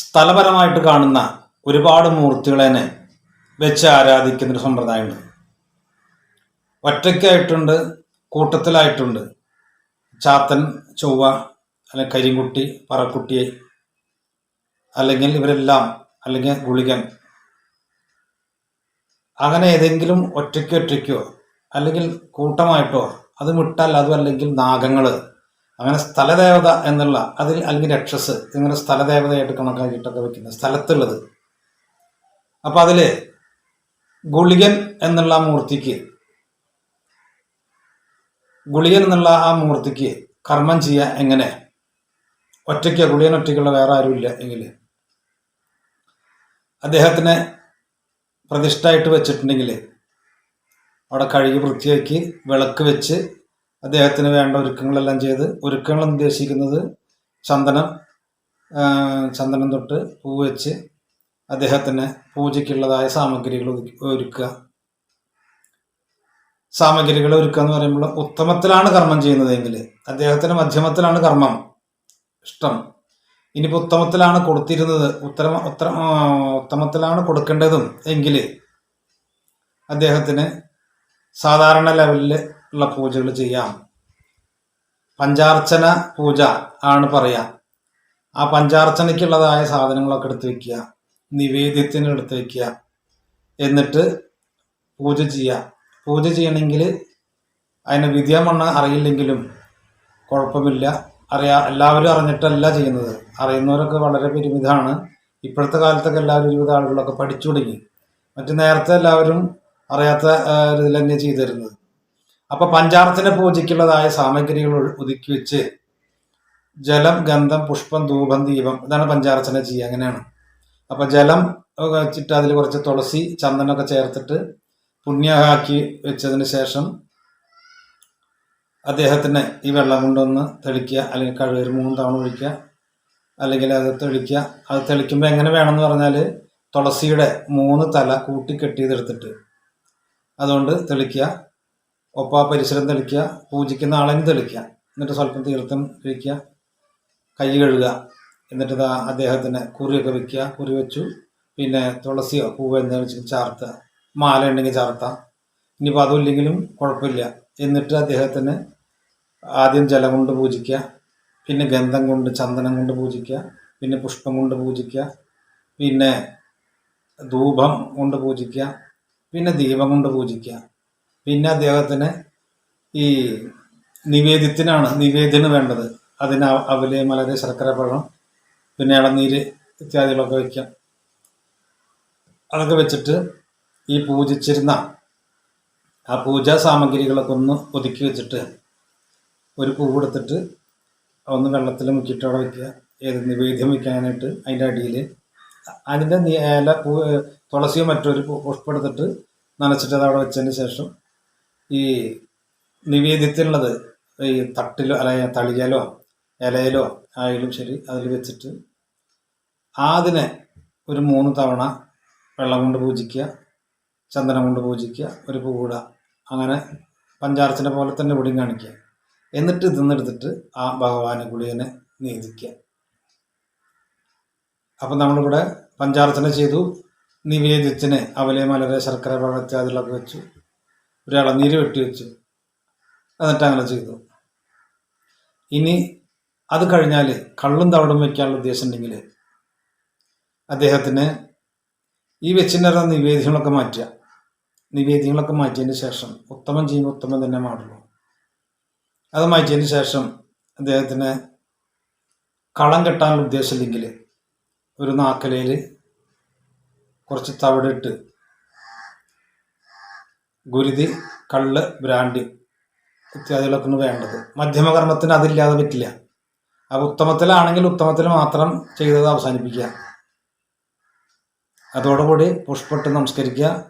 സ്ഥലപരമായിട്ട് കാണുന്ന ഒരുപാട് മൂർത്തികളെ വെച്ച് ആരാധിക്കുന്ന ഒരു സമ്പ്രദായമുണ്ട്. ഒറ്റയ്ക്കായിട്ടുണ്ട് കൂട്ടത്തിലായിട്ടുണ്ട്. ചാത്തൻ ചൊവ്വ അല്ലെങ്കിൽ കരിങ്കുട്ടി പറക്കുട്ടി അല്ലെങ്കിൽ ഇവരെല്ലാം അല്ലെങ്കിൽ ഗുളികൻ. അങ്ങനെ ഏതെങ്കിലും ഒറ്റയ്ക്കോ ഒറ്റയ്ക്കോ അല്ലെങ്കിൽ കൂട്ടമായിട്ടോ അത് വിട്ടാൽ അതും അല്ലെങ്കിൽ നാഗങ്ങൾ അങ്ങനെ സ്ഥലദേവത എന്നുള്ള അതിൽ അല്ലെങ്കിൽ രക്ഷസ് ഇങ്ങനെ സ്ഥലദേവതയായിട്ട് കണക്കാക്കിയിട്ടൊക്കെ വെക്കുന്നത് സ്ഥലത്തുള്ളത്. അപ്പം അതിൽ ഗുളികൻ എന്നുള്ള മൂർത്തിക്ക് ഗുളികൻ എന്നുള്ള ആ മൂർത്തിക്ക് കർമ്മം ചെയ്യാൻ എങ്ങനെ? ഒറ്റയ്ക്ക് ഗുളികൻ ഒറ്റയ്ക്കുള്ള വേറെ ആരുമില്ല എങ്കിൽ അദ്ദേഹത്തിനെ പ്രതിഷ്ഠയായിട്ട് വെച്ചിട്ടുണ്ടെങ്കിൽ അവിടെ കഴുകി വൃത്തിയാക്കി വിളക്ക് വെച്ച് അദ്ദേഹത്തിന് വേണ്ട ഒരുക്കങ്ങളെല്ലാം ചെയ്ത് ഒരുക്കങ്ങൾ ഉദ്ദേശിക്കുന്നത് ചന്ദനം ചന്ദനം തൊട്ട് പൂ വെച്ച് അദ്ദേഹത്തിന് പൂജയ്ക്കുള്ളതായ സാമഗ്രികൾ ഒരുക്കുക. സാമഗ്രികൾ ഒരുക്കുക എന്ന് പറയുമ്പോൾ ഉത്തമത്തിലാണ് കർമ്മം ചെയ്യുന്നതെങ്കിൽ അദ്ദേഹത്തിന് മധ്യമത്തിലാണ് കർമ്മം ഇഷ്ടം. ഇനിയിപ്പോൾ ഉത്തമത്തിലാണ് കൊടുത്തിരുന്നത് ഉത്തരമ ഉത്തര ഉത്തമത്തിലാണ് കൊടുക്കേണ്ടതും എങ്കിൽ അദ്ദേഹത്തിന് സാധാരണ ലെവലിൽ ഉള്ള പൂജകൾ ചെയ്യാം. പഞ്ചാർച്ചന പൂജ ആണ് പറയാ. ആ പഞ്ചാർച്ചനയ്ക്കുള്ളതായ സാധനങ്ങളൊക്കെ എടുത്ത് വെക്കുക. നിവേദ്യത്തിന് എടുത്ത് വെക്കുക. എന്നിട്ട് പൂജ ചെയ്യുക. പൂജ ചെയ്യണമെങ്കിൽ അതിന് വിദ്യാമണ്ണ അറിയില്ലെങ്കിലും കുഴപ്പമില്ല. അറിയാ എല്ലാവരും അറിഞ്ഞിട്ടല്ല ചെയ്യുന്നത്. അറിയുന്നവരൊക്കെ വളരെ പരിമിതമാണ്. ഇപ്പോഴത്തെ കാലത്തൊക്കെ എല്ലാവരും ഒരുവിധ ആളുകളൊക്കെ പഠിച്ചു തുടങ്ങി. മറ്റു നേരത്തെ എല്ലാവരും അറിയാത്ത രീതിയിൽ തന്നെ ചെയ്തു തരുന്നത് അപ്പൊ പഞ്ചാർച്ചന പൂജയ്ക്കുള്ളതായ സാമഗ്രികൾ ഒതുക്കി വെച്ച് ജലം ഗന്ധം പുഷ്പം ധൂപം ദീപം ഇതാണ് പഞ്ചാർച്ചന ചെയ്യുക. അങ്ങനെയാണ്. അപ്പൊ ജലം വെച്ചിട്ട് അതിൽ കുറച്ച് തുളസി ചന്ദനമൊക്കെ ചേർത്തിട്ട് പുണ്യമാക്കി വെച്ചതിന് ശേഷം അദ്ദേഹത്തിന് ഈ വെള്ളം കൊണ്ടൊന്ന് തെളിക്കുക. അല്ലെങ്കിൽ കഴുകർ മൂന്ന് തവണ ഒഴിക്കുക. അല്ലെങ്കിൽ അത് തെളിക്കുക. അത് തെളിക്കുമ്പോൾ എങ്ങനെ വേണമെന്ന് പറഞ്ഞാൽ തുളസിയുടെ മൂന്ന് തല കൂട്ടി കെട്ടിയതെടുത്തിട്ട് അതുകൊണ്ട് തെളിക്കുക. ഒപ്പം പരിസരം തെളിക്കുക പൂജിക്കുന്ന ആളെയും തെളിക്കുക. എന്നിട്ട് സ്വല്പം തീർത്ഥം കഴിക്കുക കൈ കഴുകുക. എന്നിട്ട് ഇതാ അദ്ദേഹത്തിന് കുറിയൊക്കെ വെക്കുക. കുറി വെച്ചു. പിന്നെ തുളസിയോ പൂവ് എന്തെങ്കിലും വെച്ചാൽ ചാർത്തുക മാല ഉണ്ടെങ്കിൽ ചാർത്താം. ഇനിയിപ്പോൾ അതും ഇല്ലെങ്കിലും കുഴപ്പമില്ല. എന്നിട്ട് അദ്ദേഹത്തിന് ആദ്യം ജലം കൊണ്ട് പൂജിക്കുക. പിന്നെ ഗന്ധം കൊണ്ട് ചന്ദനം കൊണ്ട് പൂജിക്കുക. പിന്നെ പുഷ്പം കൊണ്ട് പൂജിക്കുക. പിന്നെ ധൂപം കൊണ്ട് പൂജിക്കുക. പിന്നെ ദീപം കൊണ്ട് പൂജിക്കുക. പിന്നെ അദ്ദേഹത്തിന് ഈ നിവേദ്യത്തിനാണ് നിവേദ്യന് വേണ്ടത്. അതിന് അവ- അവൽ മലര് ശർക്കര പഴം പിന്നെ ഇളനീര് ഇത്യാദികളൊക്കെ വയ്ക്കാം അതൊക്കെ വെച്ചിട്ട് ഈ പൂജിച്ചിരുന്ന ആ പൂജാ സാമഗ്രികളൊക്കെ ഒന്ന് ഒതുക്കി വെച്ചിട്ട് ഒരു പൂ എടുത്തിട്ട് ഒന്ന് വെള്ളത്തിൽ മുക്കിയിട്ട് അവിടെ വയ്ക്കുക ഏത് നിവേദ്യം വയ്ക്കാനായിട്ട് അതിന്റെ അടിയിൽ അതിന്റെ ഇല തുളസിയോ മറ്റൊരു പുഷ്പെടുത്തിട്ട് നനച്ചിട്ട് അത് അവിടെ വെച്ചതിന് ശേഷം ഈ നിവേദ്യത്തിനുള്ളത് ഈ തട്ടിലോ അല്ലെങ്കിൽ തളികലോ ഇലയിലോ ആയാലും ശരി അതിൽ വെച്ചിട്ട് ആദിനെ ഒരു മൂന്ന് തവണ വെള്ളം കൊണ്ട് പൂജിക്കുക ചന്ദനം കൊണ്ട് പൂജിക്കുക ഒരു പൂവിട അങ്ങനെ പഞ്ചാർച്ചന പോലെ തന്നെ ഇവിടെയും കാണിക്കുക. എന്നിട്ട് തിന്നെടുത്തിട്ട് ആ ഭഗവാനെ ഗുളികനെ നീതിക്കുക അപ്പം നമ്മളിവിടെ പഞ്ചാർച്ചന ചെയ്തു നിവേദ്യത്തിന് അവലെ മലരെ ശർക്കര പഴം ഇത്യാദികളൊക്കെ വെച്ചു. ഒരു ഇളനീര് വെട്ടി വെച്ചു എന്നിട്ട് അങ്ങനെ ചെയ്തു. ഇനി അത് കഴിഞ്ഞാൽ കള്ളും തവിടും വയ്ക്കാനുള്ള ഉദ്ദേശം ഉണ്ടെങ്കിൽ അദ്ദേഹത്തിന് ഈ വെച്ചിട്ടുണ്ടായിരുന്ന നിവേദ്യങ്ങളൊക്കെ മാറ്റുക. നിവേദ്യങ്ങളൊക്കെ മാറ്റിയതിന് ശേഷം ഉത്തമം ചെയ്യുമ്പോൾ ഉത്തമം തന്നെ മാറുള്ളൂ. അത് മാറ്റിയതിന് ശേഷം അദ്ദേഹത്തിന് കളം കെട്ടാനുള്ള ഉദ്ദേശമില്ലെങ്കിൽ ഒരു നാക്കലയിൽ കുറച്ച് തവിടിട്ട് ഗുരുതി കള്ള് ബ്രാൻഡി ഇത്യാദികളൊക്കെ വേണ്ടത്. മധ്യമകർമ്മത്തിന് അതില്ലാതെ പറ്റില്ല. അപ്പോൾ ഉത്തമത്തിലാണെങ്കിൽ ഉത്തമത്തിൽ മാത്രം ചെയ്തത് അവസാനിപ്പിക്കുക. അതോടുകൂടി പുഷ്പിട്ട് നമസ്കരിക്കുക.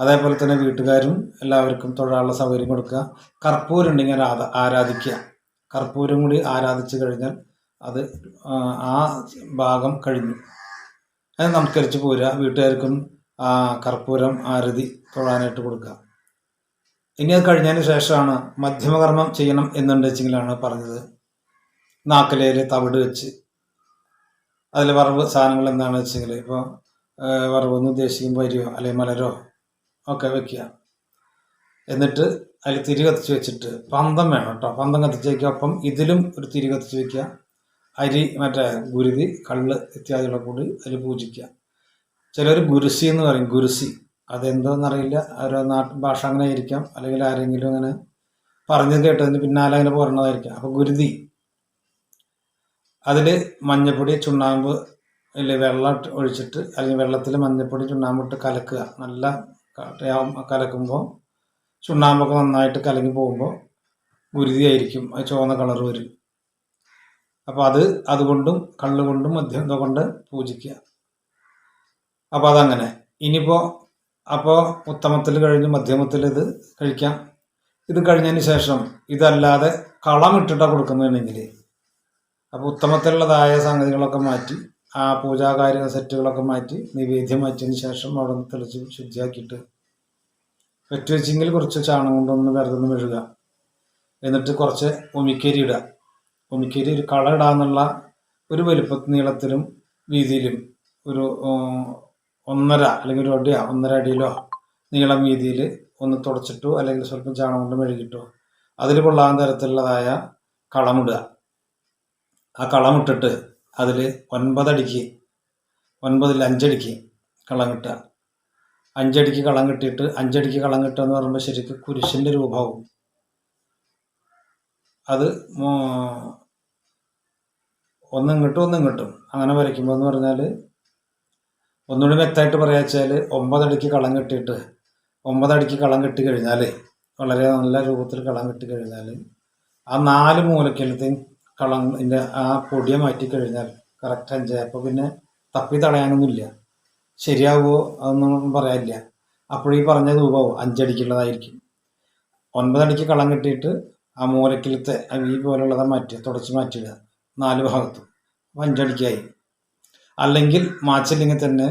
അതേപോലെ തന്നെ വീട്ടുകാരും എല്ലാവർക്കും തൊഴാനുള്ള സൗകര്യം കൊടുക്കുക. കർപ്പൂരം ഉണ്ടെങ്കിൽ ആരാ ആരാധിക്കുക. കർപ്പൂരം കൂടി ആരാധിച്ചു കഴിഞ്ഞാൽ അത് ആ, ഭാഗം കഴിഞ്ഞു. അത് നമസ്കരിച്ച് പോരുക. വീട്ടുകാർക്കും കർപ്പൂരം ആരതി തൊഴാനായിട്ട് കൊടുക്കുക. ഇനി അത് കഴിഞ്ഞതിന് ശേഷമാണ് മധ്യമകർമ്മം ചെയ്യണം എന്നുണ്ടെച്ചെങ്കിലാണ് പറഞ്ഞത്. നാക്കിലയിൽ തവിട് വെച്ച്. അതിൽ വറവ് സാധനങ്ങൾ എന്താണെന്ന് വെച്ചെങ്കിൽ ഇപ്പോൾ വറവെന്ന് ഉദ്ദേശിക്കുമ്പോൾ അരിയോ അല്ലെങ്കിൽ മലരോ ഒക്കെ വെക്കുക. എന്നിട്ട് അതിൽ തിരി കത്തിച്ച് വെച്ചിട്ട് പന്തം വേണം കേട്ടോ. പന്തം കത്തിച്ച് വയ്ക്കുക ഒപ്പം ഇതിലും ഒരു തിരി കത്തിച്ച് വയ്ക്കുക അരി മറ്റേ ഗുരുതി കള്ള് ഇത്യാദികളെ കൂടി അതിൽ പൂജിക്കുക. ചിലർ ഗുരുസി എന്ന് പറയും ഗുരുസി. അതെന്തോന്നറിയില്ല. ഓരോ നാട്ടു ഭാഷ അങ്ങനെ ആയിരിക്കാം. അല്ലെങ്കിൽ ആരെങ്കിലും അങ്ങനെ പറഞ്ഞു കേട്ടതിന് പിന്നാലെ അങ്ങനെ പോരണതായിരിക്കാം. അപ്പോൾ ഗുരുതി. അതിൽ മഞ്ഞപ്പൊടി ചുണ്ണാമ്പ് ഇല്ല വെള്ളം ഒഴിച്ചിട്ട് അല്ലെങ്കിൽ വെള്ളത്തിൽ മഞ്ഞപ്പൊടി ചുണ്ണാമ്പ് ഇട്ട് കലക്കുക. നല്ല കലക്കുമ്പോൾ ചുണ്ണാമ്പൊക്കെ നന്നായിട്ട് കലങ്ങി പോകുമ്പോൾ ഗുരുതി ആയിരിക്കും. അത് ചുവന്ന കളർ വരും. അപ്പോൾ അത് അതുകൊണ്ടും കള്ളുകൊണ്ടും മദ്യം കൊണ്ട് പൂജിക്കുക. അപ്പോൾ അതങ്ങനെ. ഇനിയിപ്പോൾ അപ്പോൾ ഉത്തമത്തിൽ കഴിഞ്ഞ് മധ്യമത്തിൽ ഇത് കഴിക്കാം. ഇത് കഴിഞ്ഞതിന് ശേഷം ഇതല്ലാതെ കളം കളമിട്ടിട്ടാണ് കൊടുക്കുന്നതാണെങ്കിൽ അപ്പോൾ ഉത്തമത്തിലുള്ളതായ സംഗതികളൊക്കെ മാറ്റി ആ പൂജാകാര്യ സെറ്റുകളൊക്കെ മാറ്റി നിവേദ്യം മാറ്റിയതിന് ശേഷം അവിടെ നിന്ന് തെളിച്ച് ശുദ്ധിയാക്കിയിട്ട് വെറ്റ് വെച്ചെങ്കിൽ കുറച്ച് ചാണകം കൊണ്ടൊന്ന് വെറുതെ മെഴുകുക. എന്നിട്ട് കുറച്ച് ഉമിക്കരി ഇടുക. ഉമിക്കരി ഒരു കള ഇടാന്നുള്ള ഒരു വലുപ്പ നീളത്തിലും വീതിയിലും ഒരു ഒന്നര അല്ലെങ്കിൽ ഒരു അടിയോ ഒന്നര അടിയിലോ നീളം വീതിയിൽ ഒന്ന് തുടച്ചിട്ടോ അല്ലെങ്കിൽ സ്വല്പം ചാണകം കൊണ്ട് മെഴുകിട്ടോ. അതിൽ കൊള്ളാൻ തരത്തിലുള്ളതായ കളമിടുക ആ കളമിട്ടിട്ട് അതിൽ ഒൻപതടിക്ക് ഒൻപതിൽ അഞ്ചടിക്ക് കളം കിട്ടുക. അഞ്ചടിക്ക് കളം കിട്ടിയിട്ട് അഞ്ചടിക്ക് കളം കിട്ടുക എന്ന് പറയുമ്പോൾ ശരിക്കും കുരിശിന്റെ രൂപമാവും. അത് ഒന്നും കിട്ടും ഒന്നും കിട്ടും അങ്ങനെ വരയ്ക്കുമ്പോൾ എന്ന് പറഞ്ഞാൽ ഒന്നുകൂടി വ്യക്തമായിട്ട് പറയാ വെച്ചാൽ ഒമ്പതടിക്ക് കളം കെട്ടിയിട്ട് ഒമ്പതടിക്ക് കളം കെട്ടി കഴിഞ്ഞാൽ വളരെ നല്ല രൂപത്തിൽ കളം കെട്ടി കഴിഞ്ഞാൽ ആ നാല് മൂലക്കലത്തെയും കളത്തിന്റെ ആ പൊടിയെ മാറ്റി കഴിഞ്ഞാൽ കറക്റ്റ് അഞ്ചായി അപ്പോൾ പിന്നെ തപ്പി തടയാനൊന്നുമില്ല. ശരിയാവുമോ അതൊന്നും പറയാനില്ല. അപ്പോഴീ പറഞ്ഞ രൂപവും അഞ്ചടിക്കുള്ളതായിരിക്കും. ഒൻപതടിക്ക് കളം കെട്ടിയിട്ട് ആ മൂലക്കിലത്തെ ഈ പോലുള്ളതാ മാറ്റുക തുടച്ച് മാറ്റിയിടുക. നാല് ഭാഗത്തും. അപ്പം അഞ്ചടിക്കായി. അല്ലെങ്കിൽ മാച്ചില്ലെങ്കിൽ തന്നെ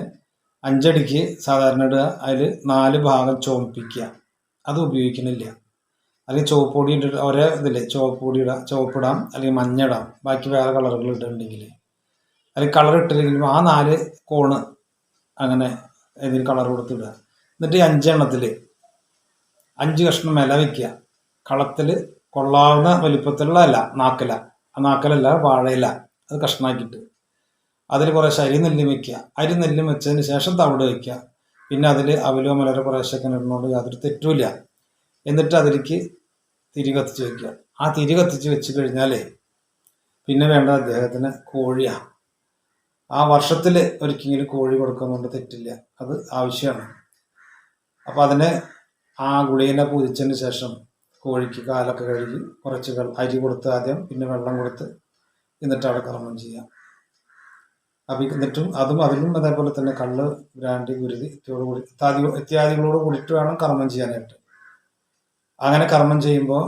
അഞ്ചടിക്ക് സാധാരണ ഇടുക. അതിൽ നാല് ഭാഗം ചോപ്പിക്കുക അത് ഉപയോഗിക്കണില്ല അല്ലെങ്കിൽ ചുവപ്പ് പൊടി ഇട്ടിട്ട് ഒരേ ഇതില്ലേ? ചുവപ്പ് പൊടി ഇടാം ചുവപ്പിടാം അല്ലെങ്കിൽ മഞ്ഞ ഇടാം. ബാക്കി വേറെ കളറുകൾ ഇടുന്നുണ്ടെങ്കിൽ അല്ലെങ്കിൽ കളർ ഇട്ടില്ലെങ്കിലും ആ നാല് കോണ് അങ്ങനെ ഏതെങ്കിലും കളർ കൊടുത്തിടുക എന്നിട്ട് ഈ അഞ്ചെണ്ണത്തിൽ അഞ്ച് കഷ്ണം ഇല വയ്ക്കുക കളത്തിൽ കൊള്ളാവുന്ന വലിപ്പത്തിലുള്ള ഇല നാക്കില. ആ നാക്കലല്ല വാഴയില. അത് കഷ്ണാക്കിയിട്ട് അതിൽ കുറേശ്ശെ അരി നെല്ലും വയ്ക്കുക അരി നെല്ലും വെച്ചതിന് ശേഷം തവിട് വയ്ക്കുക പിന്നെ അതിൽ അവലോ മലര കുറേശ്ശൊക്കെ ഇടുന്നതുകൊണ്ട് യാതൊരു തെറ്റുമില്ല എന്നിട്ട് അതിലേക്ക് തിരി കത്തിച്ച് വയ്ക്കുക ആ തിരി കത്തിച്ച് വെച്ച് കഴിഞ്ഞാലേ പിന്നെ വേണ്ട അദ്ദേഹത്തിന് കോഴിയാണ് ആ വർഷത്തിൽ ഒരിക്കലും കോഴി കൊടുക്കുന്നതുകൊണ്ട് തെറ്റില്ല. അത് ആവശ്യമാണ് അപ്പോൾ അതിന് ആ ഗുളികനെ പൂജിച്ചതിന് ശേഷം കോഴിക്ക് കാലൊക്കെ കഴുകി കുറച്ച് അരി കൊടുത്ത് ആദ്യം പിന്നെ വെള്ളം കൊടുത്ത് എന്നിട്ട് അവിടെ കർമ്മം ചെയ്യാം. അപ്പം അതും അതിലും അതേപോലെ തന്നെ കള്ള് ബ്രാൻഡി ഗുരുതി കൂടി ഇത്യാദി ഇത്യാദികളോട് കൂടിയിട്ട് വേണം കർമ്മം ചെയ്യാനായിട്ട്. അങ്ങനെ കർമ്മം ചെയ്യുമ്പോൾ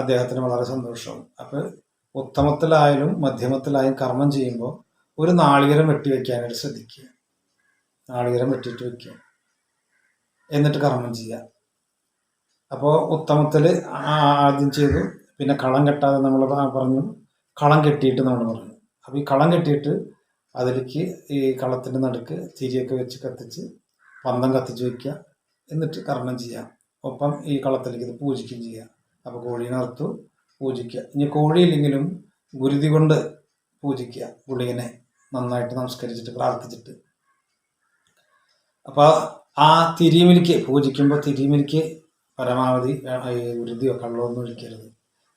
അദ്ദേഹത്തിന് വളരെ സന്തോഷവും. അപ്പോൾ ഉത്തമത്തിലായാലും മധ്യമത്തിലായാലും കർമ്മം ചെയ്യുമ്പോൾ ഒരു നാളികരം വെട്ടി വെക്കാനായിട്ട് ശ്രദ്ധിക്കുക. നാളികരം വെട്ടിയിട്ട് വെക്കുക. എന്നിട്ട് കർമ്മം ചെയ്യുക. അപ്പോൾ ഉത്തമത്തിൽ ആദ്യം ചെയ്തു. പിന്നെ കളം കെട്ടാതെ നമ്മൾ പറഞ്ഞു കളം കെട്ടിയിട്ട് നമ്മൾ പറഞ്ഞു അപ്പോൾ ഈ കളം കെട്ടിയിട്ട് അതിലേക്ക് ഈ കളത്തിന്റെ നടുക്ക് തിരിയൊക്കെ വെച്ച് കത്തിച്ച് പന്തം കത്തിച്ച് വയ്ക്കുക എന്നിട്ട് കർമ്മം ചെയ്യാം ഒപ്പം ഈ കളത്തിലേക്ക് ഇത് പൂജിക്കുകയും ചെയ്യാം അപ്പോൾ കോഴീനെ അറുത്തു പൂജിക്കുക. ഇനി കോഴിയില്ലെങ്കിലും ഗുരുതി കൊണ്ട് പൂജിക്കുക. പുള്ളിയനെ നന്നായിട്ട് നമസ്കരിച്ചിട്ട് പ്രാർത്ഥിച്ചിട്ട്. അപ്പോൾ ആ തിരിമിലിക്ക് പൂജിക്കുമ്പോൾ തിരിമിലിക്ക് പരമാവധി ഗുരുതിയോ കള്ളോ ഒന്നും ഒഴിക്കരുത്.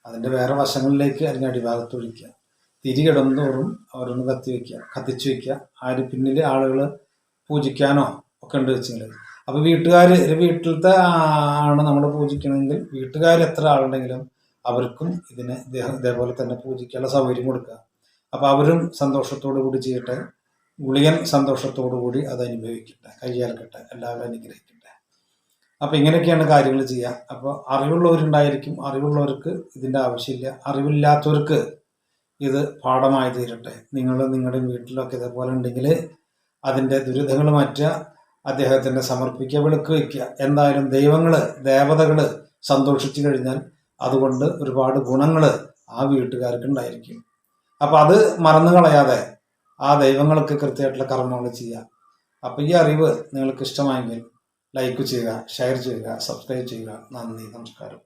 അതിന്റെ വേറെ വശങ്ങളിലേക്ക് അതിന്റെ അടിഭാഗത്ത് ഒഴിക്കുക. തിരി തോറും അവരൊന്ന് കത്തി വയ്ക്കുക കത്തിച്ചു വയ്ക്കുക ആര് പിന്നിൽ ആളുകൾ പൂജിക്കാനോ ഒക്കെ ഉണ്ട് വെച്ചെങ്കിൽ അപ്പോൾ വീട്ടുകാർ ഒരു വീട്ടിലത്തെ ആണ് നമ്മൾ പൂജിക്കണമെങ്കിൽ വീട്ടുകാർ എത്ര ആളുണ്ടെങ്കിലും അവർക്കും ഇതിനെ ഇതേ- ഇതേപോലെ തന്നെ പൂജിക്കാനുള്ള സൗകര്യം കൊടുക്കുക. അപ്പോൾ അവരും സന്തോഷത്തോടു കൂടി ചെയ്യട്ടെ. ഗുളികൻ സന്തോഷത്തോടു കൂടി അത് അനുഭവിക്കട്ടെ. കയ്യാൽക്കട്ടെ. എല്ലാവരും അനുഗ്രഹിക്കട്ടെ. അപ്പോൾ ഇങ്ങനെയൊക്കെയാണ് കാര്യങ്ങൾ ചെയ്യുക. അപ്പോൾ അറിവുള്ളവരുണ്ടായിരിക്കും. അറിവുള്ളവർക്ക് ഇതിന്റെ ആവശ്യമില്ല. അറിവില്ലാത്തവർക്ക് ഇത് പാഠമായി തീരട്ടെ. നിങ്ങൾ നിങ്ങളുടെ വീട്ടിലൊക്കെ ഇതേപോലെ ഉണ്ടെങ്കിൽ അതിന്റെ ദുരിതങ്ങൾ മാറ്റുക അദ്ദേഹത്തിന് സമർപ്പിക്കുക വിളക്ക് വയ്ക്കുക. എന്തായാലും ദൈവങ്ങൾ ദേവതകൾ സന്തോഷിച്ചു കഴിഞ്ഞാൽ അതുകൊണ്ട് ഒരുപാട് ഗുണങ്ങൾ ആ വീട്ടുകാർക്ക് ഉണ്ടായിരിക്കും. അപ്പം അത് മറന്നു കളയാതെ ആ ദൈവങ്ങൾക്ക് കൃത്യമായിട്ടുള്ള കർമ്മങ്ങൾ ചെയ്യുക. അപ്പോൾ ഈ അറിവ് നിങ്ങൾക്ക് ഇഷ്ടമായെങ്കിൽ ലൈക്ക് ചെയ്യുക ഷെയർ ചെയ്യുക സബ്സ്ക്രൈബ് ചെയ്യുക. നന്ദി നമസ്കാരം.